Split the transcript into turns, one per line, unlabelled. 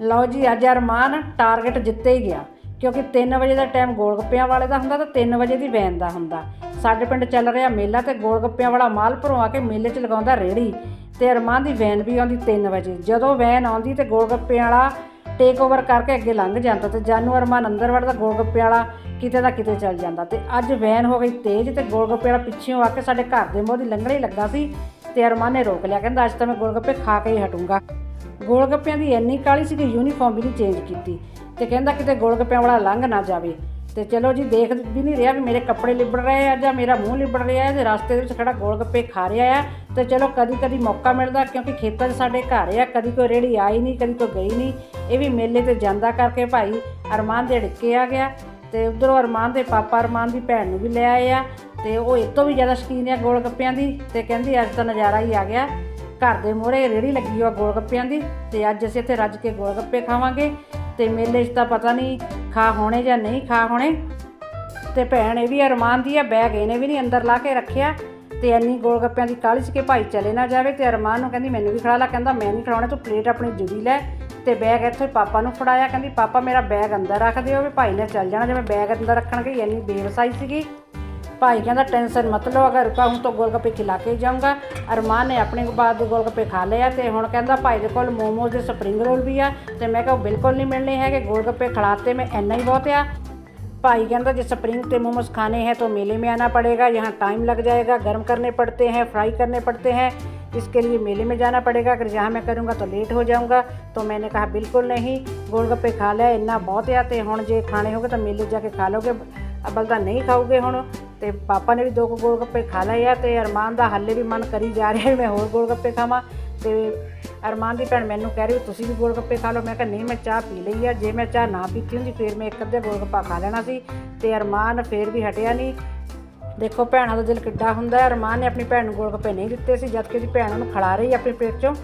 ਲਓ ਜੀ, ਅੱਜ ਅਰਮਾਨ ਟਾਰਗੇਟ ਜਿੱਤੇ ਹੀ ਗਿਆ, ਕਿਉਂਕਿ 3 ਵਜੇ ਦਾ ਟਾਈਮ ਗੋਲਗੱਪਿਆਂ ਵਾਲੇ ਦਾ ਹੁੰਦਾ ਤੇ 3 ਵਜੇ ਦੀ ਵੈਨ ਦਾ ਹੁੰਦਾ। ਸਾਡੇ ਪਿੰਡ ਚੱਲ ਰਿਹਾ ਮੇਲਾ ਤੇ ਗੋਲਗੱਪਿਆਂ ਵਾਲਾ ਮਾਲਪੁਰੋਂ ਆ ਕੇ ਮੇਲੇ 'ਚ ਲਗਾਉਂਦਾ ਰੇੜੀ ਤੇ ਅਰਮਾਨ ਦੀ ਵੈਨ ਵੀ ਆਉਂਦੀ 3 ਵਜੇ। ਜਦੋਂ ਵੈਨ ਆਉਂਦੀ ਤੇ ਗੋਲਗੱਪਿਆਂ ਵਾਲਾ ਟੇਕ ਓਵਰ ਕਰਕੇ ਅੱਗੇ ਲੰਘ ਜਾਂਦਾ ਤੇ ਜਾਨੂ ਅਰਮਾਨ ਅੰਦਰ ਵੜਦਾ ਗੋਲਗੱਪੇ ਵਾਲਾ ਕਿਤੇ ਦਾ ਕਿਤੇ ਚੱਲ ਜਾਂਦਾ। ਤੇ ਅੱਜ ਵੈਨ ਹੋ ਗਈ ਤੇਜ਼ ਤੇ ਗੋਲਗੱਪੇ ਵਾਲਾ ਪਿੱਛੇੋਂ ਆ ਕੇ ਸਾਡੇ ਘਰ ਦੇ ਮੂਹਰੇ ਲੰਘਣੇ ਲੱਗਾ ਸੀ ਤੇ ਅਰਮਾਨ ਨੇ ਰੋਕ ਲਿਆ, ਕਹਿੰਦਾ, ਅੱਜ ਤਾਂ ਮੈਂ ਗੋਲਗੱਪੇ ਖਾ ਕੇ ਹੀ ਹਟੂੰਗਾ। ਗੋਲਗੱਪਿਆਂ ਦੀ ਇੰਨੀ ਕਾਲੀ ਸੀ ਕਿ ਯੂਨੀਫਾਰਮ ਵੀ ਨਹੀਂ ਚੇਂਜ ਕੀਤੀ ਤੇ ਕਹਿੰਦਾ ਕਿਤੇ ਗੋਲਗੱਪਿਆਂ ਵਾਲਾ ਲੰਘ ਨਾ ਜਾਵੇ। ਤੇ ਚਲੋ ਜੀ, ਦੇਖ ਵੀ ਨਹੀਂ ਰਿਹਾ ਵੀ ਮੇਰੇ ਕੱਪੜੇ ਲਿਬੜ ਰਹੇ ਆ ਜਾਂ ਮੇਰਾ ਮੂੰਹ ਲਿਬੜ ਰਿਹਾ ਹੈ ਤੇ ਰਸਤੇ ਦੇ ਵਿੱਚ ਖੜਾ ਗੋਲਗੱਪੇ ਖਾ ਰਿਹਾ ਆ। ਤੇ ਚਲੋ ਕਦੀ ਕਦੀ ਮੌਕਾ ਮਿਲਦਾ ਕਿਉਂਕਿ ਖੇਤਾਂ 'ਚ ਸਾਡੇ ਘਰ ਆ, ਕਦੀ ਕੋਈ ਰੇੜੀ ਆਈ ਨਹੀਂ, ਕਦੀ ਕੋਈ ਗਈ ਨਹੀਂ। ਇਹ ਵੀ ਮੇਲੇ ਤੇ ਜਾਂਦਾ ਕਰਕੇ ਭਾਈ ਅਰਮਾਨ ਦੇ ਢਿੱਕੇ ਆ ਗਿਆ ਤੇ ਉਧਰੋਂ ਅਰਮਾਨ ਦੇ ਪਾਪਾ ਅਰਮਾਨ ਦੀ ਭੈਣ ਨੂੰ ਵੀ ਲੈ ਆਏ ਆ ਤੇ ਉਹ ਇਹ ਤੋਂ ਵੀ ਜ਼ਿਆਦਾ ਸ਼ਕੀਨ ਆ ਗੋਲਗੱਪਿਆਂ ਦੀ ਤੇ ਕਹਿੰਦੀ ਅੱਜ ਤਾਂ ਨਜ਼ਾਰਾ ਹੀ ਆ ਗਿਆ। ਘਰ ਦੇ ਮੂਹਰੇ ਰੇੜੀ ਲੱਗੀ ਹੋਆ ਗੋਲਗੱਪਿਆਂ ਦੀ ਤੇ ਅੱਜ ਅਸੀਂ ਇੱਥੇ ਰੱਜ ਕੇ ਗੋਲਗੱਪੇ ਖਾਵਾਂਗੇ ਤੇ ਮੇਲੇ 'ਚ ਤਾਂ ਪਤਾ ਨਹੀਂ ਖਾ ਹੋਣੇ ਜਾਂ ਨਹੀਂ ਖਾ ਹੋਣੇ। ਤੇ ਭੈਣ ਇਹ ਵੀ ਅਰਮਾਨ ਦੀ ਆ, ਬੈਗ ਇਹਨੇ ਵੀ ਨਹੀਂ ਅੰਦਰ ਲਾ ਕੇ ਰੱਖਿਆ ਤੇ ਇੰਨੀ ਗੋਲਗੱਪਿਆਂ ਦੀ ਕਾਹਲੀ 'ਚ ਕਿ ਭਾਈ ਚਲੇ ਨਾ ਜਾਵੇ ਤੇ ਅਰਮਾਨ ਨੂੰ ਕਹਿੰਦੀ ਮੈਨੂੰ ਵੀ ਖੜਾ ਲਾ, ਕਹਿੰਦਾ ਮੈਂ ਨਹੀਂ ਖੜਾਉਣਾ ਤੂੰ ਪਲੇਟ ਆਪਣੀ ਜੁੜੀ ਲੈ ਤੇ ਬੈਗ ਇੱਥੇ ਪਾਪਾ ਨੂੰ ਫੜਾਇਆ, ਕਹਿੰਦੀ ਪਾਪਾ ਮੇਰਾ ਬੈਗ ਅੰਦਰ ਰੱਖ ਦਿਓ ਵੀ ਭਾਈ ਨੇ ਚੱਲ ਜਾਣਾ ਜਿਵੇਂ ਬੈਗ ਅੰਦਰ ਰੱਖਣ ਗਈ ਇੰਨੀ ਬੇਵਸਾਈ ਸੀਗੀ। ਭਾਈ ਕਹਿੰਦਾ ਟੈਨਸ਼ਨ ਮਤ ਲਓ ਅਗਰ ਰੁਕਾ ਹੂੰ ਤਾਂ ਗੋਲਗੱਪੇ ਖਿਲਾ ਕੇ ਜਾਊਂਗਾ ਅਰਮਾਨ ਨੇ ਆਪਣੇ ਬਾਅਦ ਦੇ ਗੋਲਗੱਪੇ ਖਾ ਲਏ ਆ ਤੇ ਹੁਣ ਕਹਿੰਦਾ ਭਾਈ ਦੇ ਕੋਲ ਮੋਮੋਜ਼ ਦੇ ਸਪਰਿੰਗ ਰੋਲ ਵੀ ਆ ਤੇ ਮੈਂ ਕਿਹਾ ਉਹ ਬਿਲਕੁਲ ਨਹੀਂ ਮਿਲਣੇ ਹੈਗੇ ਗੋਲਗੱਪੇ ਖਿਲਾਤੇ ਮੈਂ ਇੰਨਾ ਹੀ ਬਹੁਤ ਆ भाई कहता जो स्प्रिंग के मोमोज खाने हैं तो मेले में आना पड़ेगा यहाँ टाइम लग जाएगा गर्म करने पड़ते हैं फ्राई करने पड़ते हैं इसके लिए मेले में जाना पड़ेगा अगर यहाँ मैं करूँगा तो लेट हो जाऊँगा तो मैंने कहा बिल्कुल नहीं गोलगप्पे खा लिया इन्ना बहुत आते ਹੁਣ ਜੇ ਖਾਣੇ ਹੋਗੇ ਤਾਂ ਮੇਲੇ ਜਾ ਕੇ ਖਾ ਲੋਗੇ ਅਬਲ ਤਾਂ ਨਹੀਂ ਖਾਓਗੇ ਹੁਣ ਤੇ ਪਾਪਾ ਨੇ ਵੀ ਦੋ ਕੁ ਗੋਲਗੱਪੇ ਖਾ ਲਏ ਆ ਤੇ ਅਰਮਾਨ ਦਾ ਹਾਲੇ ਵੀ ਮਨ ਕਰੀ ਜਾ ਰਿਹਾ ਵੀ ਮੈਂ ਹੋਰ ਗੋਲਗੱਪੇ ਖਾਵਾਂ। ਤੇ ਅਰਮਾਨ ਦੀ ਭੈਣ ਮੈਨੂੰ ਕਹਿ ਰਹੀ ਤੁਸੀਂ ਵੀ ਗੋਲਗੱਪੇ ਖਾ ਲਓ। ਮੈਂ ਕਿਹਾ ਨਹੀਂ, ਮੈਂ ਚਾਹ ਪੀ ਲਈ ਆ। ਜੇ ਮੈਂ ਚਾਹ ਨਾ ਪੀਤੀ ਹੁੰਦੀ ਫੇਰ ਮੈਂ ਇੱਕ ਅੱਧਾ ਗੋਲਗੱਪਾ ਖਾ ਲੈਣਾ ਸੀ। ਤੇ ਅਰਮਾਨ ਫੇਰ ਵੀ ਹਟਿਆ ਨਹੀਂ। ਦੇਖੋ, ਭੈਣਾਂ ਦਾ ਦਿਲ ਕਿੱਡਾ ਹੁੰਦਾ। ਹੈ ਅਰਮਾਨ ਨੇ ਆਪਣੀ ਭੈਣ ਨੂੰ ਗੋਲਗੱਪੇ ਨਹੀਂ ਦਿੱਤੇ ਸੀ, ਜਦ ਕਿ ਉਹਦੀ ਭੈਣ ਉਹਨੂੰ ਖਿਲਾ ਰਹੀ ਆਪਣੀ ਪਲੇਟ 'ਚੋਂ।